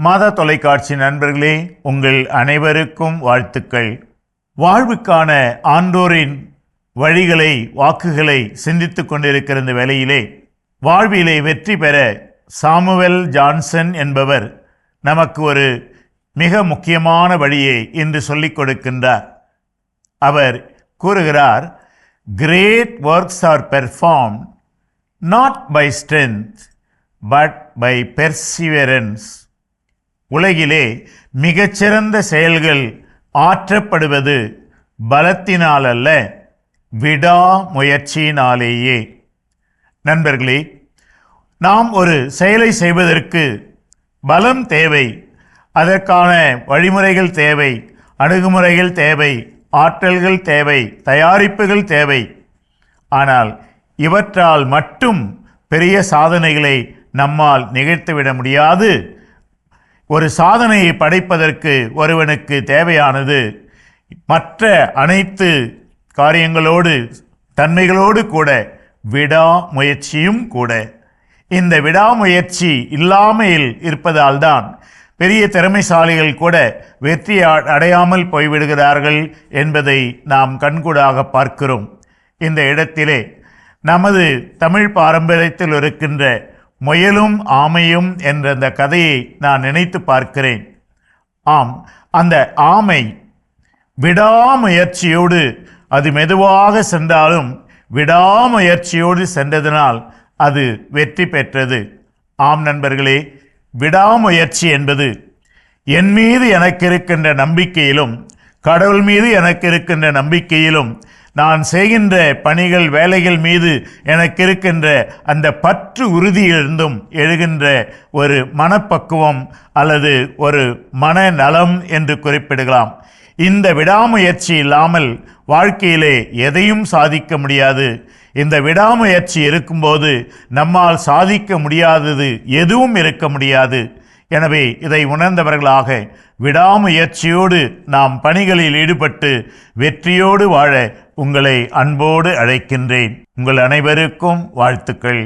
மாதா தொலைக்காட்சி நண்பர்களே உங்கள் அனைவருக்கும் வாழ்த்துக்கள். வாழ்வுக்கான ஆண்டோரின் வழிகளை வாக்குகளை சிந்தித்து கொண்டிருக்கிற இந்த வேளையிலே வாழ்விலே வெற்றி பெற சாமுவேல் ஜான்சன் என்பவர் நமக்கு ஒரு மிக முக்கியமான வழியை இன்று சொல்லிக் கொடுக்கின்றார். அவர் கூறுகிறார் great works are perform not by strength but by perseverance உலகிலே மிகச்சிறந்த செயல்கள் ஆற்றப்படுவது பலத்தினால் அல்ல விடாமுயற்சியினாலேயே. நண்பர்களே நாம் ஒரு செயலை செய்வதற்கு பலம் தேவை அதற்கான வழிமுறைகள் தேவை அணுகுமுறைகள் தேவை ஆற்றல்கள் தேவை தயாரிப்புகள் தேவை. ஆனால் இவற்றால் மட்டும் பெரிய சாதனைகளை நம்மால் நிகழ்த்திவிட முடியாது. ஒரு சாதனையை படைப்பதற்கு ஒருவனுக்கு தேவையானது மற்ற அனைத்து காரியங்களோடு தன்மைகளோடு கூட விடாமுயற்சியும் கூட. இந்த விடாமுயற்சி இல்லாமையில் இருப்பதால்தான் பெரிய திறமைசாலிகள் கூட வெற்றி அ- அடையாமல் போய்விடுகிறார்கள் என்பதை நாம் கண்கூடாக பார்க்கிறோம். இந்த இடத்திலே நமது தமிழ் பாரம்பரியத்தில் இருக்கின்ற முயலும் ஆமையும் என்ற அந்த கதையை நான் நினைத்து பார்க்கிறேன். ஆம் அந்த ஆமை விடாமுயற்சியோடு அது மெதுவாக சென்றாலும் விடாமுயற்சியோடு சென்றதனால் அது வெற்றி பெற்றது. ஆம் நண்பர்களே விடாமுயற்சி என்பது என் மீது எனக்கு இருக்கின்ற நம்பிக்கையிலும் கடவுள் மீது எனக்கு இருக்கின்ற நம்பிக்கையிலும் நான் செய்கின்ற பணிகள் வேலைகள் மீது எனக்கு இருக்கின்ற அந்த பற்று உறுதியிலிருந்தும் எழுகின்ற ஒரு மனப்பக்குவம் அல்லது ஒரு மனநலம் என்று குறிப்பிடலாம். இந்த விடாமுயற்சி இல்லாமல் வாழ்க்கையிலே எதையும் சாதிக்க முடியாது. இந்த விடாமுயற்சி இருக்கும்போது நம்மால் சாதிக்க முடியாதது எதுவும் இருக்க முடியாது. எனவே இதை உணர்ந்தவர்களாக விடாமுயற்சியோடு நாம் பணிகளில் ஈடுபட்டு வெற்றியோடு வாழ உங்களை அன்போடு அழைக்கின்றேன். உங்கள் அனைவருக்கும் வாழ்த்துக்கள்.